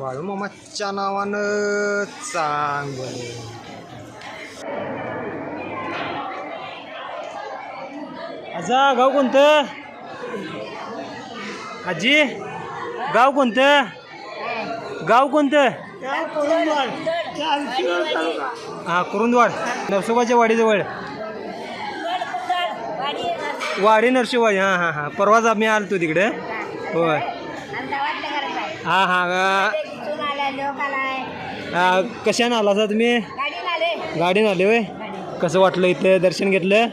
बाळूमामाच्या नावानं चांगलं. आजा गाव कोणतं? आजी गाव कोणतं? गाव कोणतं? हा कुरुंदवाड. नरसोबाच्या वाडीजवळ. वाडी नरसोबाची. हां हां हां. परवाच आम्ही आलतो तिकडे. होय. हां हां हां. कशानं आला सा तुम्ही? गाडीनं आले. होय? कसं वाटलं इथं दर्शन घेतलं?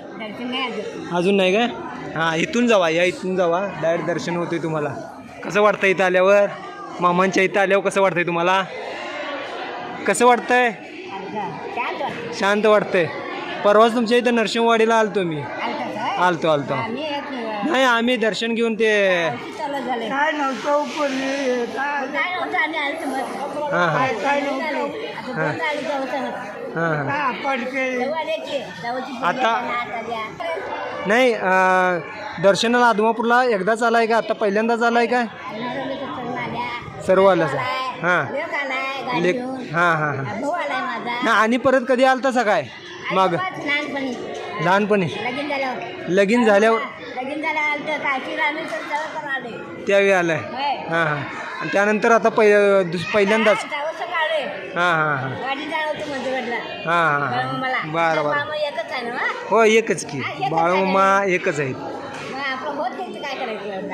अजून. नाही काय हां इथून जावा या इथून जावा. डायरेक्ट दर्शन होते तुम्हाला. कसं वाटतं इथं आल्यावर? मामांच्या इथं आल्यावर कसं वाटतंय तुम्हाला? कसं वाटतंय? शांत. वाटतंय. परवाच तुमच्या इथं नरसिंहवाडीला आलतो मी. आलतो आलतो नाही आम्ही दर्शन घेऊन ते काय नव्हतं हां हां. काय नव्हतं हां. हां काय पडके. आता नाही अं, दर्शनाला आदमापूरला एकदाच आलाय का? आता पहिल्यांदाच आलाय काय सर्व आलं सर हां. लेख हां हां हां. भाऊ आलाय माझा. नाही आणि परत कधी आलता काय माग? लहानपणी. लहानपणी. लगीन झाल्यावर. लगीन झाल्यावर त्यावेळी आलाय. हां हां. आणि त्यानंतर आता दुस पहिल्यांदाच. हां हां हां हां. हां हां बरं बरं. हा? एकच की. बाळूमा एकच आहेत?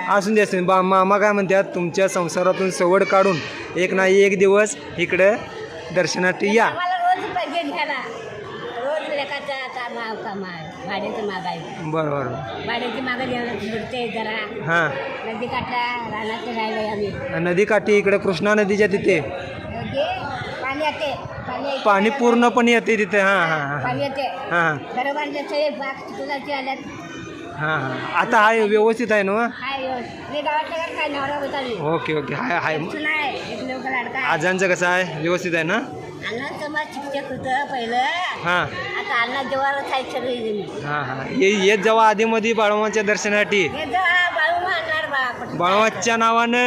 असून दे असून बा मामा काय म्हणतात तुमच्या संसारातून सवड काढून एक ना एक दिवस इकडं दर्शनात या. माग भाड्याचं मागायचं बरं बरं. भाड्याची मागं जरा. हां. नदी रानात आम्ही. नदीकाठी इकडे कृष्णा नदीच्या तिथे. पाणी येते. पाणी येते. पाणी पूर्णपणे येते तिथे. हां हां हां. पाणी येते. हां घरं बांधल्याचे बाग चिखलाची आल्यात. हां हां. आता हाय व्यवस्थित आहे ना हाय मी गावातल्या घरात काय नवरा होता मी. Okay okay. हाय हाय. सुन आहे एक लोक लाडका आजांचं कसं आहे? व्यवस्थित आहे ना? अण्णा समाज शिक्षक होतं पहिलं. हां. आता अण्णा जेव्हाच आहेत सगळी जणी. हां हां. ये येत जावा आधीमध्ये बाळमाच्या दर्शनासाठी. हे जा बाळू आणणार बा बाळमाच्या नावानं